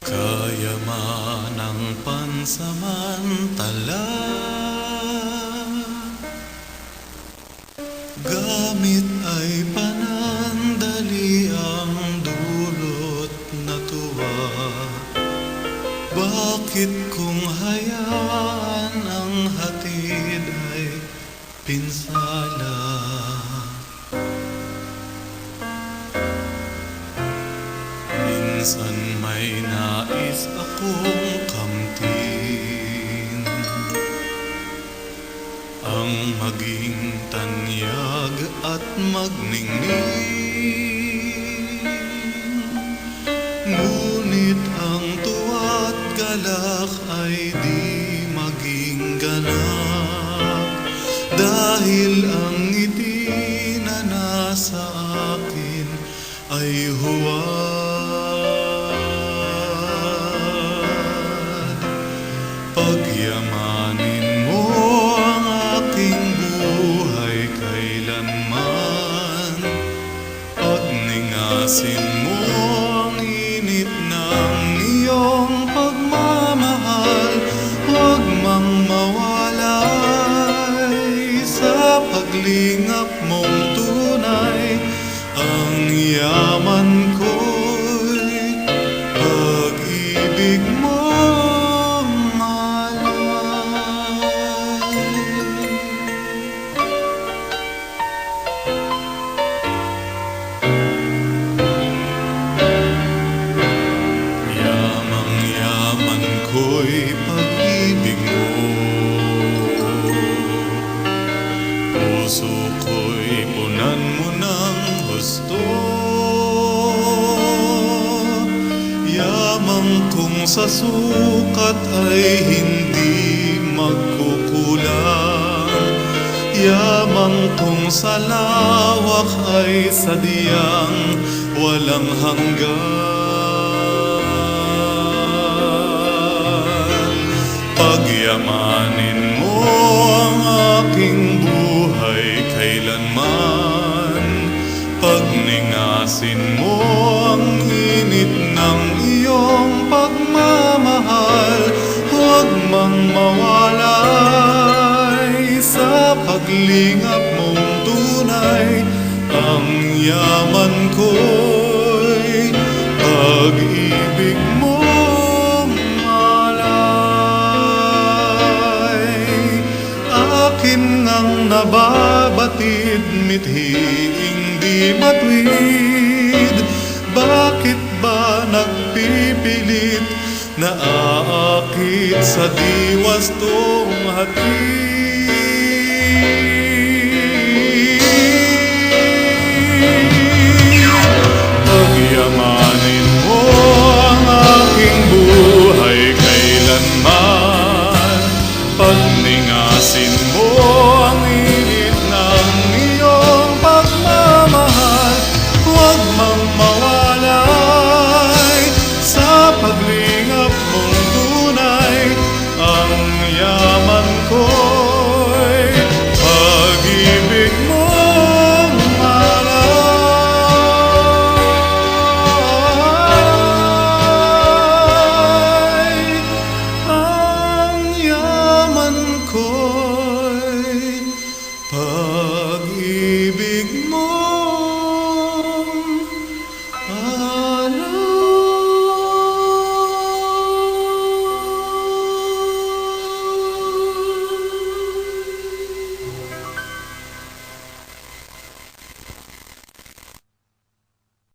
Kaya man ang pansamantala. Gamit ay panandali ang dulot na tuwa. Bakit kung hayaan ang hatid ay pinsala? Minsan may nais akong Ang maging tanyag at magningning Ngunit ang tuwa't galak ay di maging ganap Dahil ang ngiti ay huwad Pagyamanin mo ang aking buhay kailanman. Pagningasin mo ang init ng iyong pagmamahal. Huwag mang mawalay sa paglingap mong tunay. Ang yaman yaman ko'y pag-ibig mo. Puso ko'y punan mo ng gusto. Yamang kung sa sukat ay hindi magkukulang. Yamang kung sa lawak ay sadyang walang hanggan Pagyamanin mo ang aking buhay kailanman. Pagningasin mo ang init ng iyong pagmamahal. Huwag mang mawalay sa paglingap mong tunay. Ang yaman ko'y pag-ibig Akin ngang nababatid mithiing di matwid. Bakit ba nagpipilit na aakit sa diwas tong hatid